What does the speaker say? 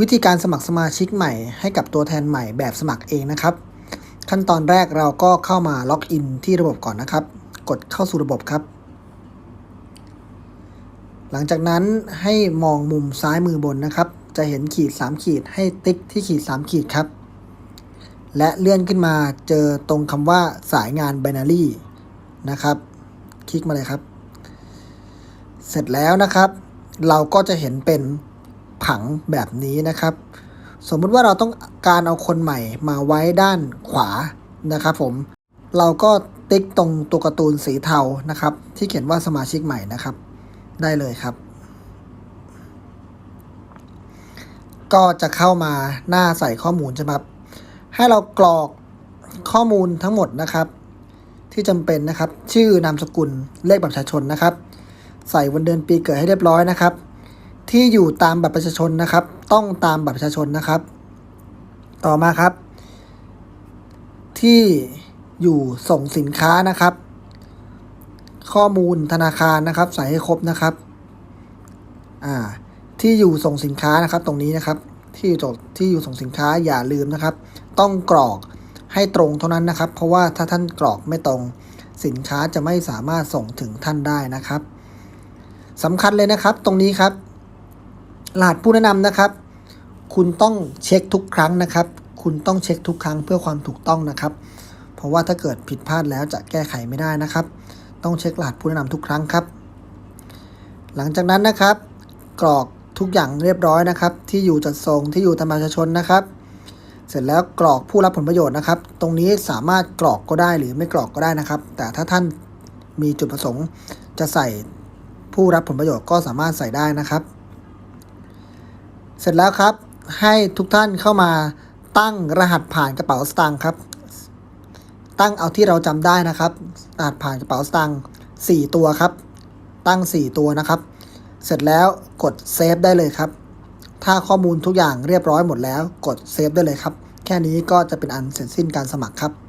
วิธีการสมัครสมาชิกใหม่ให้กับตัวแทนใหม่แบบสมัครเองนะครับ ขั้นตอนแรกเราก็เข้ามาล็อกอินที่ระบบก่อนนะครับ กดเข้าสู่ระบบครับ หลังจากนั้นให้มองมุมซ้ายมือบนนะครับ จะเห็นขีด 3 ขีดให้ติ๊กที่ขีด 3 ขีดครับ และเลื่อนขึ้นมาเจอตรงคำว่าสายงาน binary นะครับ คลิกมาเลยครับ เสร็จแล้วนะครับ เราก็จะเห็นเป็น ผังแบบนี้นะครับ สมมุติว่าเราต้องการเอาคนใหม่มาไว้ด้านขวานะครับผม เราก็ติ๊กตรงตัวการ์ตูนสีเทานะครับ ที่เขียนว่าสมาชิกใหม่นะครับ ได้เลยครับ ก็จะเข้ามาหน้าใส่ข้อมูลใช่ไหมครับให้เรากรอกข้อมูลทั้งหมดนะครับ ที่จำเป็นนะครับ ชื่อนามสกุลเลขบัตรประชาชนนะครับ ใส่วันเดือนปีเกิดให้เรียบร้อยนะครับ ที่อยู่ตามบัตรประชาชนนะครับ ต้องตามบัตรประชาชนนะครับ ต่อมาครับ ที่อยู่ส่งสินค้านะครับ ข้อมูลธนาคารนะครับ ใส่ให้ครบนะครับอ่าที่อยู่ส่งสินค้านะครับ ตรงนี้นะครับ ที่อยู่ที่อยู่ส่งสินค้าอย่าลืมนะครับ ต้องกรอกให้ตรงเท่านั้นนะครับ เพราะว่าถ้าท่านกรอกไม่ตรงสินค้าจะไม่สามารถส่งถึงท่านได้นะครับสำคัญเลยนะครับ ตรงนี้ครับ รหัสผู้แนะนำนะครับ คุณต้องเช็คทุกครั้งนะครับ คุณต้องเช็คทุกครั้งเพื่อความถูกต้องนะครับ เพราะว่าถ้าเกิดผิดพลาดแล้วจะแก้ไขไม่ได้นะครับ ต้องเช็ครหัสผู้แนะนำทุกครั้งครับ หลังจากนั้นนะครับ กรอกทุกอย่างเรียบร้อยนะครับ ที่อยู่จัดส่งที่อยู่ตามบัตรประชาชนนะครับ เสร็จแล้วกรอกผู้รับผลประโยชน์นะครับ ตรงนี้สามารถกรอกก็ได้หรือไม่กรอกก็ได้นะครับ แต่ถ้าท่านมีจุดประสงค์จะใส่ผู้รับผลประโยชน์ก็สามารถใส่ได้นะครับ เสร็จแล้วครับ ให้ทุกท่านเข้ามาตั้งรหัสผ่านกระเป๋าสตางค์ครับ ตั้งเอาที่เราจำได้นะครับ รหัสผ่านกระเป๋าสตางค์4ตัวครับ ตั้ง 4 ตัวนะครับ เสร็จแล้วกดเซฟได้เลยครับ ถ้าข้อมูลทุกอย่างเรียบร้อยหมดแล้ว กดเซฟได้เลยครับ แค่นี้ก็จะเป็นอันเสร็จสิ้นการสมัครครับ